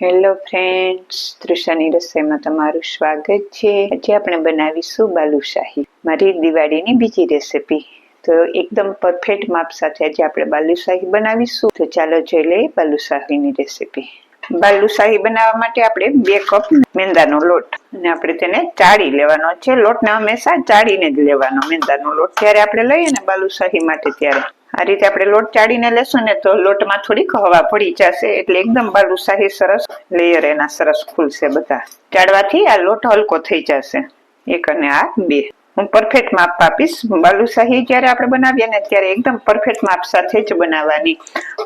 Hello friends તૃષાની રસોઈમાં તમારું સ્વાગત છે. આજે આપણે બનાવીશું બાલુશાહી. મારી દિવાળીની બીજી રેસીપી તો એકદમ પરફેક્ટ માપ સાથે આજે આપણે બાલુશાહી બનાવીશું. તો ચાલો જોઈ લઈએ બાલુશાહીની રેસીપી બાલુશાહી બનાવવા માટે આપણે બે કપ મેંદાનો લોટ અને આપણે તેને ચાળી લેવાનો છે. લોટને હંમેશા ચાળીને જ લેવાનો મેંદાનો લોટ. ત્યારે આપણે લઈએ ને બાલુશાહી માટે ત્યારે. આ રીતે આપણે લોટ ચાડીને લેશું ને તો લોટમાં થોડીક હવા પડી જશે એટલે એકદમ બાલુશાહી સરસ લેયર એના સરસ ખુલશે બધા. ચાડવાથી આ લોટ હલકો થઈ જશે. એક અને આ બે. હું પરફેક્ટ માપ આપીશ. બાલુશાહી જ્યારે આપણે બનાવીએ ને ત્યારે એકદમ પરફેક્ટ માપ સાથે જ બનાવવાની.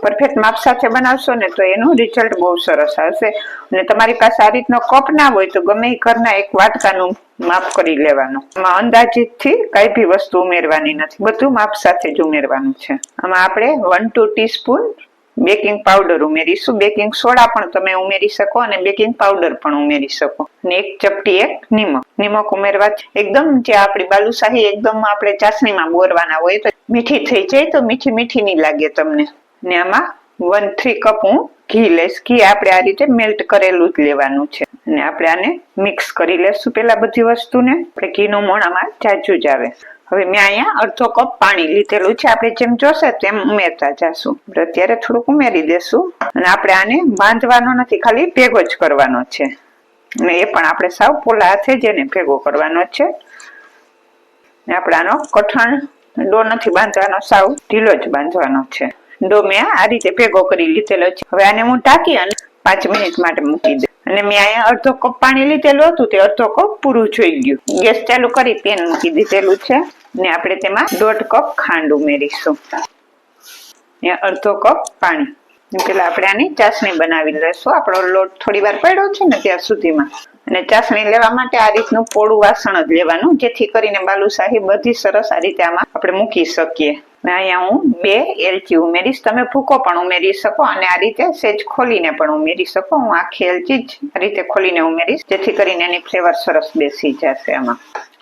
પરફેક્ટ માપ સાથે બનાવશો ને તો એનું રિઝલ્ટ બહુ સરસ આવશે. અને તમારી પાસે આ રીતનો કપ ના હોય તો ગમે એ ઘરના એક વાટકાનું માપ કરી લેવાનું. આમાં અંદાજિતથી કઈ બી વસ્તુ ઉમેરવાની નથી. બધું માપ સાથે જ ઉમેરવાનું છે. આમાં આપણે one two teaspoon baking powder ઉમેરીશું. બેકિંગ સોડા પણ તમે ઉમેરી શકો અને બેકિંગ પાવડર પણ ઉમેરી શકો. અને એક ચપટી એક નિમક. નિમક ઉમેરવા એકદમ જે આપણી બાલુશાહી એકદમ આપણે ચાસણીમાં બોરવાના હોય તો મીઠી થઈ જાય તો મીઠી મીઠી નહીં લાગે તમને. ને આમાં વન થ્રી કપ હું ઘી લઈશ. ઘી આપણે આ રીતે મેલ્ટ કરેલું જ લેવાનું છે. અને આપણે આને મિક્સ કરી લેશું પેલા બધી વસ્તુને. આપણે ઘીનું મોણ આમાં જાજુ જ આવે. હવે મેં અહીંયા અડધો કપ પાણી લીધેલું છે. આપણે જેમ જોશે તેમ ઉમેરતા જશું. અત્યારે થોડુંક ઉમેરી દેશું. અને આપણે આને બાંધવાનો નથી, ખાલી ભેગો જ કરવાનો છે. અને એ પણ આપણે સાવ પોલા હાથે જ એને ભેગો કરવાનો છે. આપણે આનો કઠણ ડો નથી બાંધવાનો, સાવ ઢીલો જ બાંધવાનો છે. ડો મેં આ રીતે ભેગો કરી લીધેલો છે. હવે આને હું ટાંકી અને પાંચ મિનિટ માટે મૂકી દઉં. અને મેં અહીંયા અડધો કપ પાણી લીધેલું હતું, તે અડધો કપ પૂરું જોઈ ગયું. ગેસ ચાલુ કરી, પેન મૂકી દીધેલું છે. ને આપણે તેમાં દોઢ કપ ખાંડ ઉમેરીશું. ને અડધો કપ પાણી. પેલા આપણે આની ચાસણી બનાવી લેશું આપણો લોટ થોડી વાર પડ્યો છે ને, ત્યાં સુધીમાં. અને ચાસણી લેવા માટે આ રીતનું પોળું વાસણ જ લેવાનું, જેથી કરીને બાલુશાહી બધી સરસ આ રીતે આમાં આપણે મૂકી શકીએ. અહીંયા હું બે એલચી ઉમેરીશ. તમે ભૂકો પણ ઉમેરી શકો અને આ રીતે સેજ ખોલીને પણ ઉમેરી શકો. હું આખી એલચી જ આ રીતે ખોલીને ઉમેરીશ, જેથી કરીને એની ફ્લેવર સરસ બેસી જશે આમાં.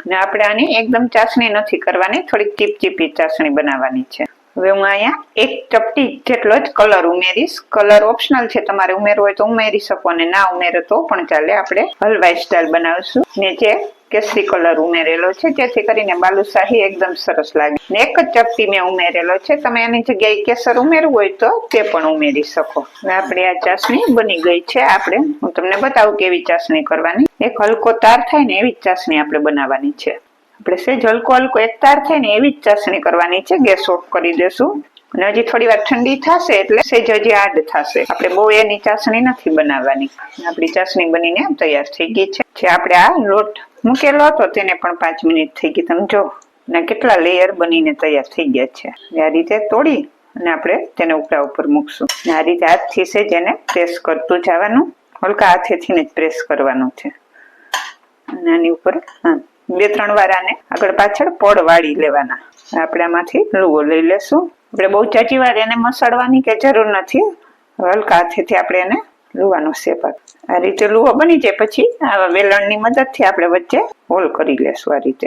અને આપણે આની એકદમ ચાસણી નથી કરવાની, થોડીક ચીપચીપી ચાસણી બનાવવાની છે. હવે હું અહીંયા એક ચપટી જેટલો જ કલર ઉમેરીશ. કલર ઓપ્શનલ છે તમારે ઉમેરવો હોય તો ઉમેરી શકો અને ના ઉમેરો તો પણ ચાલે. આપણે હલવાઈ સ્ટાઇલ બનાવશું. જે કેસરી કલર ઉમેરેલો છે. જેથી કરીને બાલુશાહી એકદમ સરસ લાગે. ને એક જ ચપટી મેં ઉમેરેલો છે. તમે એની જગ્યાએ કેસર ઉમેરવું હોય તો તે પણ ઉમેરી શકો. આપણે આ ચાસણી બની ગઈ છે. આપણે હું તમને બતાવું કેવી ચાસણી કરવાની. એક હલકો તાર થાય ને એવી ચાસણી આપણે બનાવવાની છે. આપણે સેજ હલકો હલકો એક તાર થાય ને એવી જ ચાસણી કરવાની છે, ગેસ ઓફ કરી દેશું. અને હજી થોડી વાર ઠંડી થશે એટલે સેજ હજી આડ થશે. આપણે બહુ એની ચાસણી નથી બનાવવાની. આપણી ચાસણી બનીને તૈયાર થઈ ગઈ છે. જે આપણે આ લોટ મૂકેલો હતો તેને પણ પાંચ મિનિટ થઈ ગઈ. તમે જો, અને કેટલા લેયર બનીને તૈયાર થઈ ગયા છે. આ રીતે તોડી અને આપણે તેને ઉપરા ઉપર મૂકશું. આ રીતે હાથથી સેજ એને પ્રેસ કરતું જવાનું. હલકા હાથેથી જ પ્રેસ કરવાનું છે. અને આની ઉપર, હા. બે ત્રણ વાર આને આગળ પાછળ પડ વાળી લેવાના. આપણે આમાંથી લુવો લઈ લેશું. આપણે બહુ ચાચી વાર એને મસળવાની કે જરૂર નથી. હલકા હાથેથી આપણે એને લુવાનો શેપ આ રીતે લુવો બની જાય પછી આવા વેલણની મદદથી આપણે વચ્ચે હોલ કરી લેશું આ રીતે.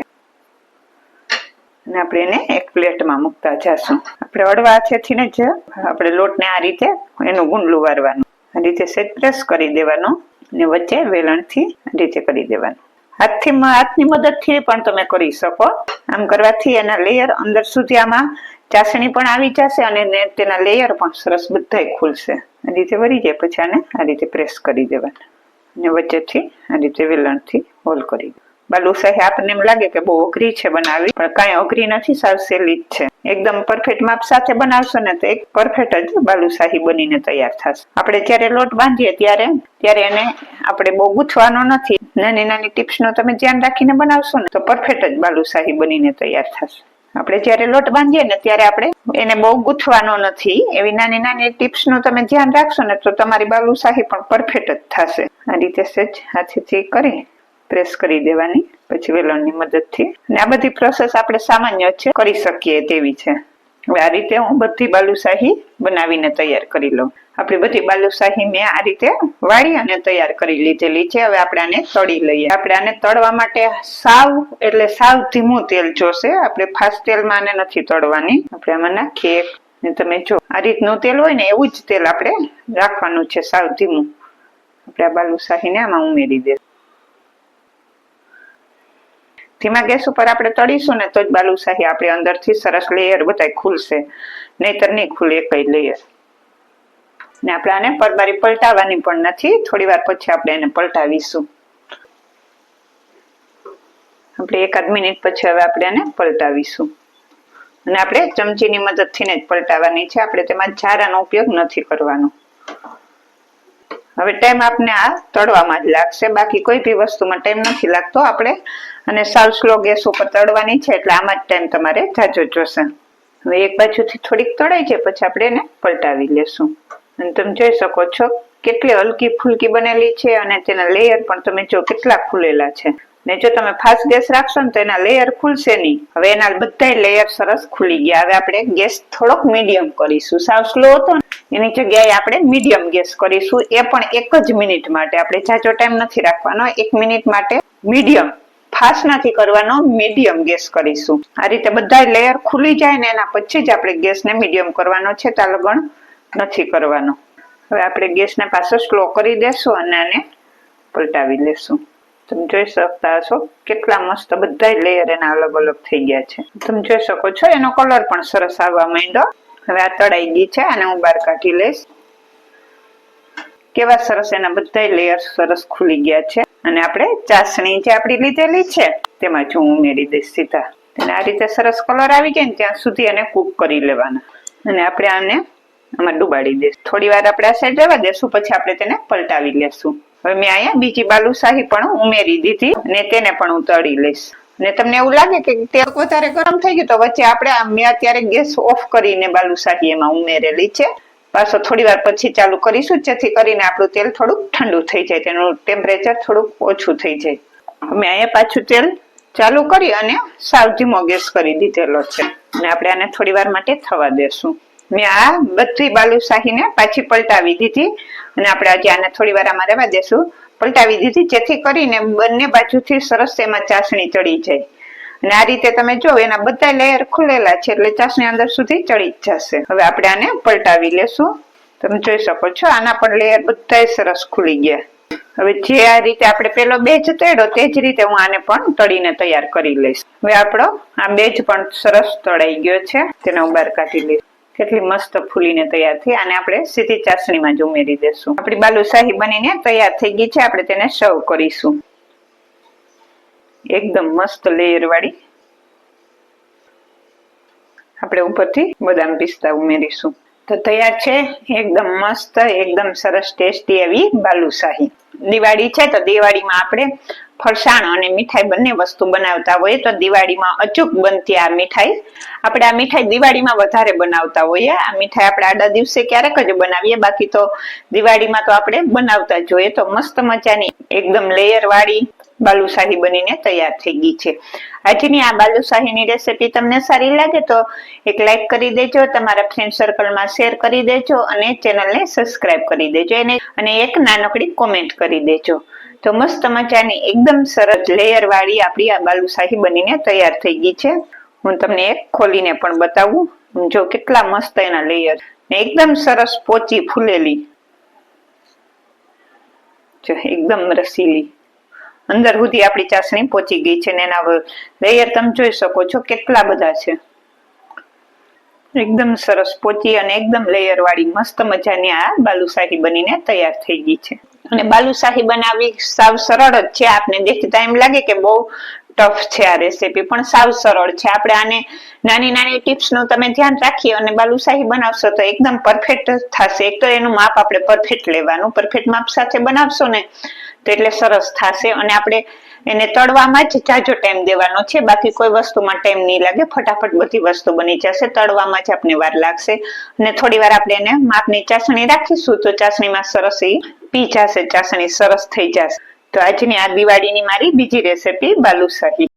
અને આપણે એને એક પ્લેટમાં મૂકતા જશું. આપણે અડવા હાથેથી ને જ આપણે લોટને આ રીતે એનું ગુંડલું વારવાનું આ રીતે સેટ પ્રેસ કરી દેવાનો અને વચ્ચે વેલણથી રીતે કરી દેવાનું. હાથથી હાથની મદદથી પણ તમે કરી શકો. આમ કરવાથી એના લેયર અંદર સુધી આમાં ચાસણી પણ આવી જશે અને તેના લેયર પણ સરસ બધા ખુલશે. આ રીતે વળી જાય પછી આને આ રીતે પ્રેસ કરી દેવાના. અને વચ્ચેથી આ રીતે વેલણથી હોલ કરી બાલુશાહી આપણને એમ લાગે કે બહુ અઘરી છે બનાવવી પણ કાંઈ અઘરી નથી સાવ સહેલી જ છે. એકદમ પરફેક્ટ માપ સાથે બનાવશો ને તો એક પરફેક્ટ જ બાલુશાહી બનીને તૈયાર થશે. આપણે જ્યારે લોટ બાંધીએ ત્યારે ત્યારે એને આપણે બહુ ગૂંથવાનો નથી. નાની નાની ટિપ્સનું તમે ધ્યાન રાખીને બનાવશો ને તો પરફેક્ટ જ બાલુશાહી બનીને તૈયાર થશે. આપણે જ્યારે લોટ બાંધીએ ને ત્યારે આપણે એને બહુ ગૂંથવાનો નથી. એવી નાની નાની ટિપ્સનું તમે ધ્યાન રાખશો ને તો તમારી બાલુશાહી પણ પરફેક્ટ જ થશે. આ રીતે સેજ હાથેથી કરી પ્રેસ કરી દેવાની, પછી વેલણની મદદથી. અને આ બધી પ્રોસેસ આપણે સામાન્ય છે, કરી શકીએ તેવી છે. હવે આ રીતે હું બધી બાલુશાહી બનાવીને તૈયાર કરી લઉં. આપણી બધી બાલુશાહી મેં આ રીતે વાળી અને તૈયાર કરી લીધેલી છે. હવે આપણે આને તળી લઈએ. આપણે આને તળવા માટે સાવ, એટલે સાવ ધીમું તેલ જોશે. આપણે ફાસ્ટ તેલમાં આને નથી તળવાની. આપણે આમાં નાખીએ. ને તમે જો, આ રીતનું તેલ હોય ને એવું જ તેલ આપણે રાખવાનું છે સાવ ધીમું આપણે આ બાલુશાહીને આમાં ઉમેરી દે. ધીમા ગેસ ઉપર આપણે તળીશું ને તો જ બાલુશાહી આપણે અંદરથી સરસ લેયર બધાય ખુલશે. નહીતર નહીં ખુલે કઈ લેયર ને આપણે આને પરબારી પલટાવવાની પણ નથી, થોડી વાર પછી આપણે એને પલટાવીશું. આપણે એકાદ મિનિટ પછી હવે આપણે એને પલટાવીશું. અને આપણે ચમચીની મદદથી ને જ પલટાવવાની છે, આપણે તેમાં ઝારાનો ઉપયોગ નથી કરવાનો. હવે ટાઈમ આપને આ તળવામાં જ લાગશે, બાકી કોઈ બી વસ્તુમાં ટાઈમ નથી લાગતો, આપણે અને સાવ સ્લો ગેસ ઉપર તળવાની છે, એટલે આમાં જ ટાઈમ તમારે જાજો જોશે હવે એક બાજુથી થોડીક તળાઈ છે પછી આપણે એને પલટાવી લેશું. અને તમે જોઈ શકો છો, કેટલી હલકી ફૂલકી બનેલી છે અને તેના લેયર પણ તમે જો કેટલા ખુલેલા છે. ને જો તમે ફાસ્ટ ગેસ રાખશો ને તો એના લેયર ખુલશે નહીં. હવે એના બધા લેયર સરસ ખુલી ગયા. હવે આપણે ગેસ થોડોક મીડિયમ કરીશું. સાવ સ્લો હતો ને, એની જગ્યાએ આપણે મીડિયમ ગેસ કરીશું. એ પણ એક જ મિનિટ માટે. આપણે જાજો ટાઈમ નથી રાખવાનો. એક મિનિટ માટે મીડિયમ ફાસ્ટ નથી કરવાનો મીડિયમ ગેસ કરીશું. આ રીતે બધા લેયર ખુલી જાય ને એના પછી જ આપણે ગેસને મીડિયમ કરવાનો છે તાલગણ નથી કરવાનો. હવે આપણે ગેસને પાછો સ્લો કરી દેશું અને આને પલટાવી લેશું. તમે જોઈ શકતા હશો કેટલા મસ્ત બધા લેયર એના અલગ અલગ થઈ ગયા છે. તમે જોઈ શકો છો એનો કલર પણ સરસ આવવા માંડ્યો. હવે આ તળાઈ ગઈ છે અને હું બહાર કાઢી લઈશ. કેવા સરસ એના બધા લેયર સરસ ખુલી ગયા છે. અને આપણે ચાસણી જે આપણી લીધેલી છે, તેમાં જો હું ઉમેરી દઈશ સીધા. અને આ રીતે સરસ કલર આવી જાય ને ત્યાં સુધી એને કૂક કરી લેવાના. અને આપણે આને આમાં ડુબાડી દઈશું. થોડી વાર આપણે આ સાઈડ રહેવા દેશું, પછી આપણે તેને પલટાવી લેશું. હવે મેં અહીંયા બીજી બાલુશાહી પણ ઉમેરી દીધી અને તેને પણ હું તળી લઈશ. ને તમને એવું લાગે કે તેલ વધારે ગરમ થઈ ગયું, તો વચ્ચે આપણે મેં અત્યારે ગેસ ઓફ કરીને બાલુશાહી એમાં ઉમેરેલી છે. પાછો થોડી વાર પછી ચાલુ કરીશું, જેથી કરીને આપણું તેલ થોડુંક ઠંડુ થઈ જાય, તેનું ટેમ્પરેચર થોડુંક ઓછું થઈ જાય. અમે અહીંયા પાછું તેલ ચાલુ કરી અને સાવ ધીમો ગેસ કરી દીધેલો છે. અને આપણે આને થોડી વાર માટે થવા દેશું. મેં આ બધી બાલુશાહીને પાછી પલટાવી દીધી અને આપણે આજે આને થોડી વાર આમાં રહેવા દેશું. પલટાવી દીધી, જેથી કરીને બંને બાજુથી સરસ એમાં ચાસણી ચડી જાય. અને આ રીતે તમે જો એના બધા લેયર ખુલેલા છે એટલે ચાસણી અંદર સુધી ચડી જશે. હવે આપણે આને પલટાવી લેશું. તમે જોઈ શકો છો આના પણ લેયર બધા સરસ ખુલી ગયા. હવે જે આ રીતે આપણે પેલો બેજ તળ્યો તે જ રીતે હું આને પણ તળીને તૈયાર કરી લઈશ. હવે આપણો આ બેજ પણ સરસ તળાઈ ગયો છે. તેને હું બહાર કાઢી લઈશ. કેટલી મસ્ત ફૂલીને તૈયાર થઈ. અને આપણે સીધી ચાસણીમાં જ ઉમેરી દેશું. આપણી બાલુશાહી બનીને તૈયાર થઈ ગઈ છે. આપણે તેને સર્વ કરીશું. એકદમ મસ્ત લેયર વાળી. આપણે ઉપરથી બદામ પિસ્તા ઉમેરીશું. તો તૈયાર છે? એકદમ મસ્ત, એકદમ સરસ ટેસ્ટી એવી બાલુશાહી દિવાળી છે તો દિવાળીમાં આપણે ફરસાણ અને મીઠાઈ બંને વસ્તુ બનાવતા હોઈએ તો દિવાળીમાં અચૂક બનતી આ મીઠાઈ. આપણે આ મીઠાઈ દિવાળીમાં વધારે બનાવતા હોઈએ. આ મીઠાઈ આપણે આડા દિવસે ક્યારેક જ બનાવીએ. બાકી તો દિવાળીમાં તો આપણે બનાવતા જ જોઈએ તો મસ્ત મજાની એકદમ લેયર વાળી બાલુશાહી બનીને તૈયાર થઈ ગઈ છે. આજની આ બાલુશાહીની રેસીપી તમને સારી લાગે તો એક લાઈક કરી દેજો, તમારા ફ્રેન્ડ સર્કલમાં શેર કરી દેજો અને ચેનલને સબસ્ક્રાઇબ કરી દેજો એને અને એક નાનકડી કોમેન્ટ કરી દેજો. તો મસ્ત મજાની એકદમ સરસ લેયર વાળી આપણી આ બાલુશાહી બનીને તૈયાર થઈ ગઈ છે. હું તમને એક ખોલીને પણ બતાવું. જો કેટલા મસ્ત એના લેયર એકદમ સરસ પોચી ફૂલેલી. જો એકદમ રસીલી. અંદર સુધી આપણી ચાસણી પહોંચી ગઈ છે ને એના લેયર તમે જોઈ શકો છો કેટલા બધા છે. એકદમ સરસ પોચી અને એકદમ લેયર વાળી મસ્ત મજાની આ બાલુશાહી બનીને તૈયાર થઈ ગઈ છે. અને બાલુશાહી બનાવવી સાવ સરળ જ છે. આપને દેખતા એમ લાગે કે બહુ ટફ છે આ રેસીપી પણ સાવ સરળ છે. આપણે આને નાની નાની ટિપ્સનું તમે ધ્યાન રાખીએ અને બાલુશાહી બનાવશો તો એકદમ પરફેક્ટ થશે. એક તો એનું માપ આપણે પરફેક્ટ લેવાનું પરફેક્ટ માપ સાથે બનાવશો ને તો એટલે સરસ થશે અને આપણે એને તળવામાં જ જાજો ટાઈમ દેવાનો છે. બાકી કોઈ વસ્તુમાં ટાઈમ નહીં લાગે. ફટાફટ બધી વસ્તુ બની જશે. તળવામાં જ આપણે વાર લાગશે. અને થોડી વાર આપણે એને માપની ચાસણી રાખીશું તો ચાસણીમાં સરસ એ પી જશે. ચાસણી સરસ થઈ જશે. તો આજની આ દિવાળીની મારી બીજી રેસીપી બાલુશાહી.